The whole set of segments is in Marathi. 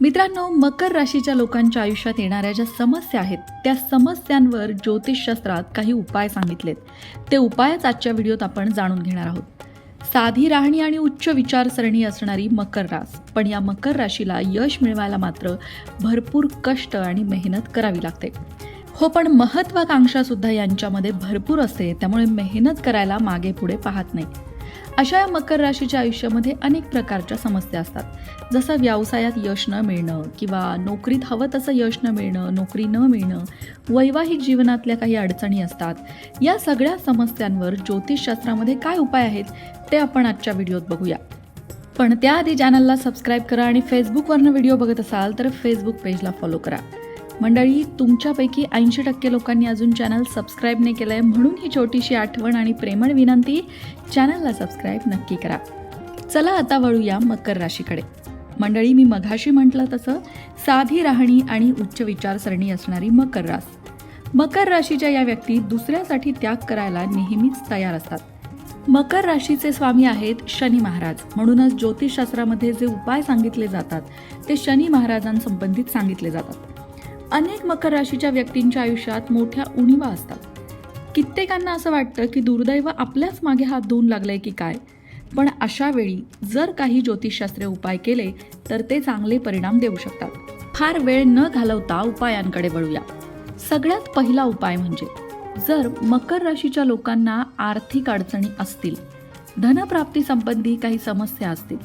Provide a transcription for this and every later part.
मित्रांनो मकर राशीच्या लोकांच्या आयुष्यात येणाऱ्या ज्या समस्या आहेत त्या समस्यांवर ज्योतिषशास्त्रात काही उपाय सांगितलेत. ते उपायच आजच्या व्हिडिओत आपण जाणून घेणार आहोत. साधी राहणी आणि उच्च विचारसरणी असणारी मकर रास पण या मकर राशीला यश मिळवायला मात्र भरपूर कष्ट आणि मेहनत करावी लागते. हो पण महत्वाकांक्षा सुद्धा यांच्यामध्ये भरपूर असते त्यामुळे मेहनत करायला मागे पुढे पाहत नाही. अशा या मकर राशीच्या आयुष्यामध्ये अनेक प्रकारच्या समस्या असतात. जसं व्यवसायात यश न मिळणं किंवा नोकरीत हवं तसं यश न मिळणं नोकरी न मिळणं वैवाहिक जीवनातल्या काही अडचणी असतात. या सगळ्या समस्यांवर ज्योतिषशास्त्रामध्ये काय उपाय आहेत ते आपण आजच्या व्हिडिओत बघूया. पण त्याआधी चॅनलला सबस्क्राईब करा आणि फेसबुकवरनं व्हिडिओ बघत असाल तर फेसबुक पेजला फॉलो करा. मंडळी तुमच्यापैकी ऐंशी टक्के लोकांनी अजून चॅनल सबस्क्राईब नाही केलं आहे म्हणून ही छोटीशी आठवण आणि प्रेमळ विनंती चॅनलला सबस्क्राईब नक्की करा. चला आता वळूया मकर राशीकडे. मंडळी मी मघाशी म्हटलं तसं साधी राहणी आणि उच्च विचारसरणी असणारी मकर रास. मकर राशीच्या या व्यक्ती दुसऱ्यासाठी त्याग करायला नेहमीच तयार असतात. मकर राशीचे स्वामी आहेत शनी महाराज. म्हणूनच ज्योतिषशास्त्रामध्ये जे उपाय सांगितले जातात ते शनी महाराजांसंबंधित सांगितले जातात. अनेक मकर राशीच्या व्यक्तींच्या आयुष्यात मोठ्या उणीवा असतात. कित्येकांना असं वाटतं की दुर्दैव आपल्याच मागे हात धुवून लागलंय की काय? पण अशा वेळी जर काही ज्योतिषशास्त्रीय उपाय केले तर ते चांगले परिणाम देऊ शकतात. फार वेळ न घालवता उपायांकडे वळूया. सगळ्यात पहिला उपाय म्हणजे जर मकर राशीच्या लोकांना आर्थिक अडचणी असतील धनप्राप्ती संबंधी काही समस्या असतील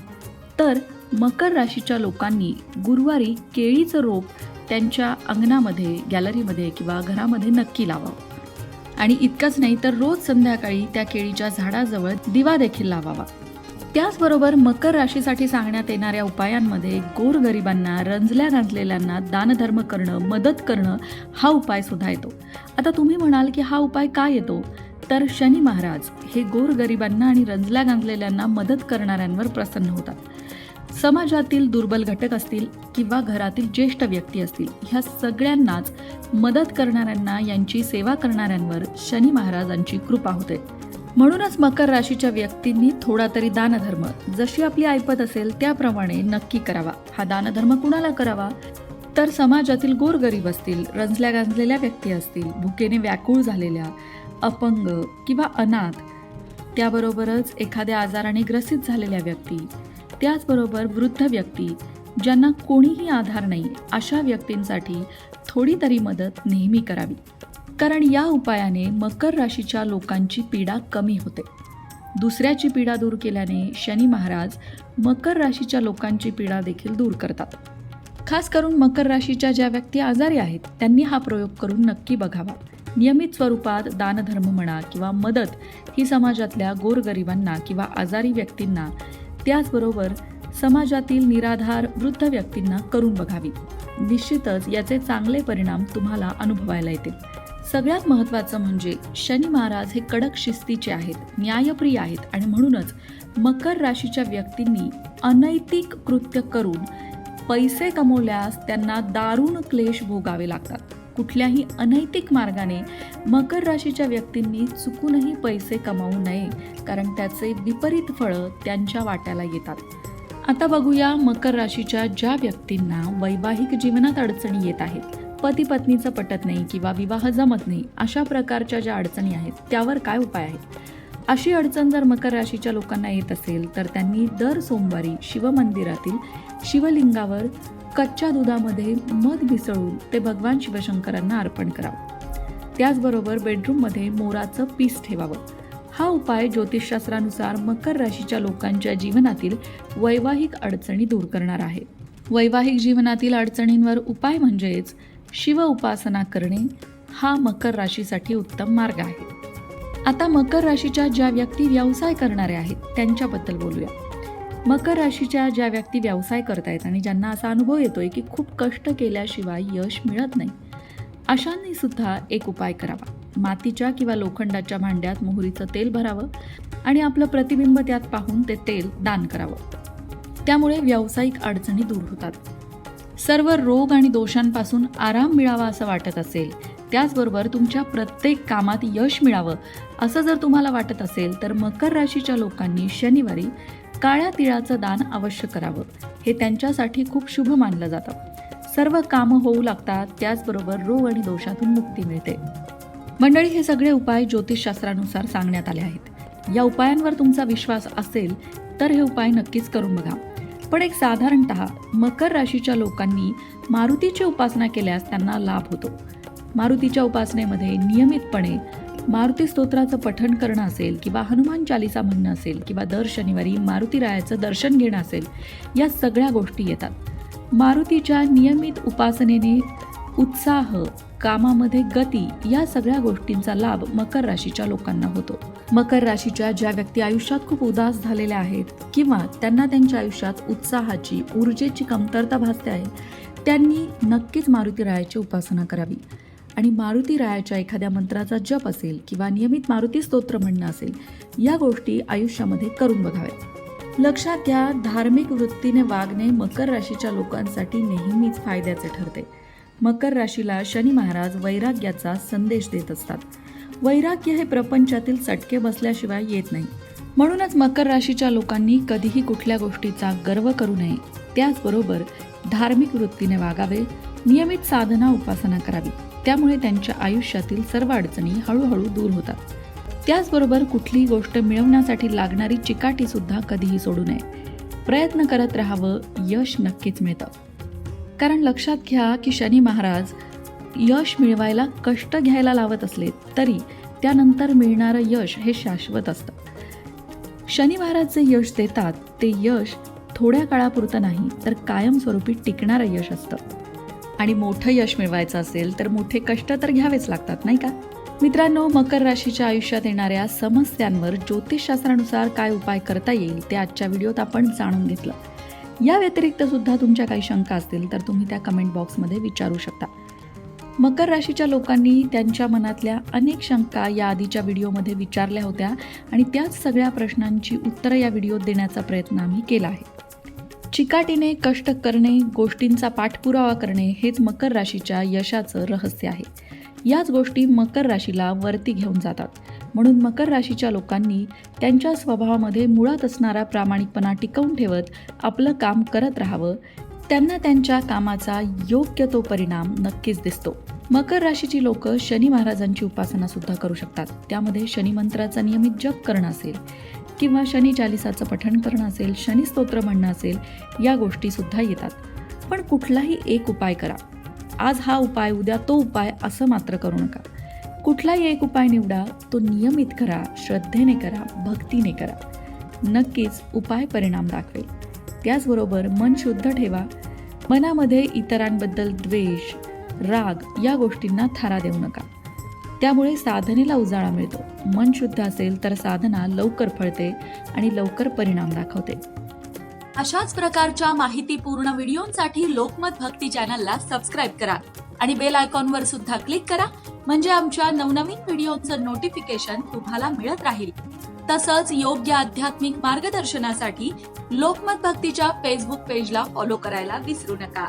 तर मकर राशीच्या लोकांनी गुरुवारी केळीचं रोप त्यांच्या अंगणामध्ये गॅलरीमध्ये किंवा घरामध्ये नक्की लावावं. आणि इतकंच नाही तर रोज संध्याकाळी त्या केळीच्या झाडाजवळ दिवा देखील लावावा. त्याचबरोबर मकर राशीसाठी सांगण्यात येणाऱ्या उपायांमध्ये गोरगरिबांना रंजल्या गांजलेल्यांना दानधर्म करणं मदत करणं हा उपाय सुद्धा येतो. आता तुम्ही म्हणाल की हा उपाय काय येतो? तर शनी महाराज हे गोरगरिबांना आणि रंजल्या गांजलेल्यांना मदत करणाऱ्यांवर प्रसन्न होतात. समाजातील दुर्बल घटक असतील किंवा घरातील ज्येष्ठ व्यक्ती असतील ह्या सगळ्यांनाच मदत करणाऱ्यांना यांची सेवा करणाऱ्यांवर शनी महाराजांची कृपा होते. म्हणूनच मकर राशीच्या व्यक्तींनी थोडा तरी दानधर्म जशी आपली ऐपत असेल त्याप्रमाणे नक्की करावा. हा दानधर्म कुणाला करावा? तर समाजातील गोरगरीब असतील रंजल्या गांजलेल्या व्यक्ती असतील भुकेने व्याकुळ झालेल्या अपंग किंवा अनाथ त्याबरोबरच एखाद्या आजाराने ग्रसित झालेल्या व्यक्ती त्याचबरोबर वृद्ध व्यक्ती ज्यांना कोणीही आधार नाही अशा व्यक्तींसाठी थोडी तरी मदत नेहमी करावी. कारण या उपायाने मकर राशीच्या लोकांची पीडा कमी होते. दुसऱ्याची पीडा दूर केल्याने शनी महाराज मकर राशीच्या लोकांची पीडा देखील दूर करतात. खास करून मकर राशीच्या ज्या व्यक्ती आजारी आहेत त्यांनी हा प्रयोग करून नक्की बघावा. नियमित स्वरूपात दानधर्म म्हणा किंवा मदत ही समाजातल्या गोरगरिबांना किंवा आजारी व्यक्तींना त्याचबरोबर समाजातील निराधार वृद्ध व्यक्तींना करून बघावी. निश्चितच याचे चांगले परिणाम तुम्हाला अनुभवायला येतील. सगळ्यात महत्त्वाचं म्हणजे शनी महाराज हे कडक शिस्तीचे आहेत न्यायप्रिय आहेत आणि म्हणूनच मकर राशीच्या व्यक्तींनी अनैतिक कृत्य करून पैसे कमवल्यास त्यांना दारुण क्लेश भोगावे लागतात. कुठल्याही अनैतिक मार्गाने मकर राशीच्या व्यक्तींनी चुकूनही पैसे कमावू नये कारण त्याचे विपरीत फळं त्यांच्या वाट्याला येतात. आता बघूया मकर राशीच्या ज्या व्यक्तींना वैवाहिक जीवनात अडचणी येत आहेत. पती पत्नीचं पटत नाही किंवा विवाह जमत नाही अशा प्रकारच्या ज्या अडचणी आहेत त्यावर काय उपाय आहेत? अशी अडचण जर मकर राशीच्या लोकांना येत असेल तर त्यांनी दर सोमवारी शिवमंदिरातील शिवलिंगावर कच्च्या दुधामध्ये मध मिसळून ते भगवान शिवशंकरांना अर्पण करावं. त्याचबरोबर बेडरूममध्ये मोराचं पीस ठेवावं. हा उपाय ज्योतिषशास्त्रानुसार मकर राशीच्या लोकांच्या जीवनातील वैवाहिक अडचणी दूर करणार आहे. वैवाहिक जीवनातील अडचणींवर उपाय म्हणजेच शिव उपासना करणे हा मकर राशीसाठी उत्तम मार्ग आहे. आता मकर राशीच्या ज्या व्यक्ती व्यवसाय करणाऱ्या आहेत त्यांच्याबद्दल बोलूया. मकर राशीच्या ज्या व्यक्ती व्यवसाय करतायत आणि ज्यांना असा अनुभव येतोय की खूप कष्ट केल्याशिवाय यश मिळत नाही अशांनी सुद्धा एक उपाय करावा. मातीच्या किंवा लोखंडाच्या भांड्यात मोहरीचं तेल भरावं आणि आपलं प्रतिबिंब त्यात पाहून ते तेल दान करावं. त्यामुळे व्यावसायिक अडचणी दूर होतात. सर्व रोग आणि दोषांपासून आराम मिळावा असं वाटत असेल त्याचबरोबर तुमच्या प्रत्येक कामात यश मिळावं असं जर तुम्हाला वाटत असेल तर मकर राशीच्या लोकांनी शनिवारी काळ्या तिळाचं दान अवश्य करावं. हे त्यांच्यासाठी खूप शुभ मानलं जातं. सर्व कामं होऊ लागतात त्याचबरोबर रोग आणि दोषातून मुक्ती मिळते. मंडळी हे सगळे उपाय ज्योतिषशास्त्रानुसार सांगण्यात आले आहेत. या उपायांवर तुमचा विश्वास असेल तर हे उपाय नक्कीच करून बघा. पण एक साधारणत मकर राशीच्या लोकांनी मारुतीची उपासना केल्यास त्यांना लाभ होतो. मारुतीच्या उपासनेमध्ये नियमितपणे मारुती स्तोत्राचं पठण करणं असेल किंवा हनुमान चालिसा म्हणणं असेल किंवा दर शनिवारी मारुती रायाचं दर्शन घेणं असेल या सगळ्या गोष्टी येतात. मारुतीच्या नियमित उपासनेने उत्साह कामामध्ये गती या सगळ्या गोष्टींचा लाभ मकर राशीच्या लोकांना होतो. मकर राशीच्या ज्या व्यक्ती आयुष्यात खूप उदास झालेल्या आहेत किंवा त्यांना त्यांच्या आयुष्यात उत्साहाची ऊर्जेची कमतरता भासते आहे त्यांनी नक्कीच मारुती रायाची उपासना करावी. आणि मारुती रायाच्या एखाद्या मंत्राचा जप असेल किंवा नियमित मारुती स्तोत्र म्हणणं असेल या गोष्टी आयुष्यामध्ये करून बघाव्यात. लक्षात घ्या धार्मिक वृत्तीने वागणे मकर राशीच्या लोकांसाठी नेहमीच फायद्याचे ठरते. मकर राशीला शनी महाराज वैराग्याचा संदेश देत असतात. वैराग्य हे प्रपंचातील चटके बसल्याशिवाय येत नाही. म्हणूनच मकर राशीच्या लोकांनी कधीही कुठल्या गोष्टीचा गर्व करू नये. त्याचबरोबर धार्मिक वृत्तीने वागावे नियमित साधना उपासना करावी. त्यामुळे त्यांच्या आयुष्यातील सर्व अडचणी हळूहळू दूर होतात. त्याचबरोबर कुठलीही गोष्ट मिळवण्यासाठी लागणारी चिकाटी सुद्धा कधीही सोडू नये. प्रयत्न करत राहावं यश नक्कीच मिळतं. कारण लक्षात घ्या की शनी महाराज यश मिळवायला कष्ट घ्यायला लावत असले तरी त्यानंतर मिळणारं यश हे शाश्वत असतं. शनी महाराज जे यश देतात ते यश थोड्या काळापुरतं नाही तर कायमस्वरूपी टिकणारं यश असतं. आणि मोठं यश मिळवायचं असेल तर मोठे कष्ट तर घ्यावेच लागतात नाही का? मित्रांनो मकर राशीच्या आयुष्यात येणाऱ्या समस्यांवर ज्योतिषशास्त्रानुसार काय उपाय करता येईल ते आजच्या व्हिडिओत आपण जाणून घेतलं. या व्यतिरिक्त सुद्धा तुमच्या काही शंका असतील तर तुम्ही त्या कमेंट बॉक्समध्ये विचारू शकता. मकर राशीच्या लोकांनी त्यांच्या मनातल्या अनेक शंका या आधीच्या व्हिडिओमध्ये विचारल्या होत्या आणि त्याच सगळ्या प्रश्नांची उत्तरं या व्हिडिओत देण्याचा प्रयत्न आम्ही केला आहे. चिकाटीने कष्ट करणे गोष्टींचा पाठपुरावा करणे हेच मकर राशीच्या यशाचं रहस्य आहे. याच गोष्टी मकर राशीला वरती घेऊन जातात. म्हणून मकर राशीच्या लोकांनी त्यांच्या स्वभावामध्ये मुळात असणारा प्रामाणिकपणा टिकवून ठेवत आपलं काम करत राहावं. त्यांना त्यांच्या कामाचा योग्य तो परिणाम नक्कीच दिसतो. मकर राशीची लोक शनी महाराजांची उपासना सुद्धा करू शकतात. त्यामध्ये शनी मंत्राचा नियमित जप करणं असेल. किंवा शनी चालिसाचं पठण करणं असेल शनी स्तोत्र म्हणणं असेल या गोष्टीसुद्धा येतात. पण कुठलाही एक उपाय करा. आज हा उपाय उद्या तो उपाय असं मात्र करू नका. कुठलाही एक उपाय निवडा तो नियमित करा श्रद्धेने करा भक्तीने करा. नक्कीच उपाय परिणाम दाखवेल. त्याचबरोबर मन शुद्ध ठेवा. मनामध्ये इतरांबद्दल द्वेष राग या गोष्टींना थारा देऊ नका. त्यामुळे साधनेला उजाळा मिळतो. मन शुद्ध असेल तर साधना लवकर फळते आणि लवकर परिणाम दाखवते. अशाच प्रकारच्या माहितीपूर्ण व्हिडिओंसाठी लोकमत भक्ती चॅनलला सबस्क्राईब करा आणि बेल आयकॉनवर सुद्धा क्लिक करा म्हणजे आमच्या नवनवीन व्हिडिओचं नोटिफिकेशन तुम्हाला मिळत राहील. तसंच योग्य आध्यात्मिक मार्गदर्शनासाठी लोकमत भक्तीच्या फेसबुक पेजला फॉलो करायला विसरू नका.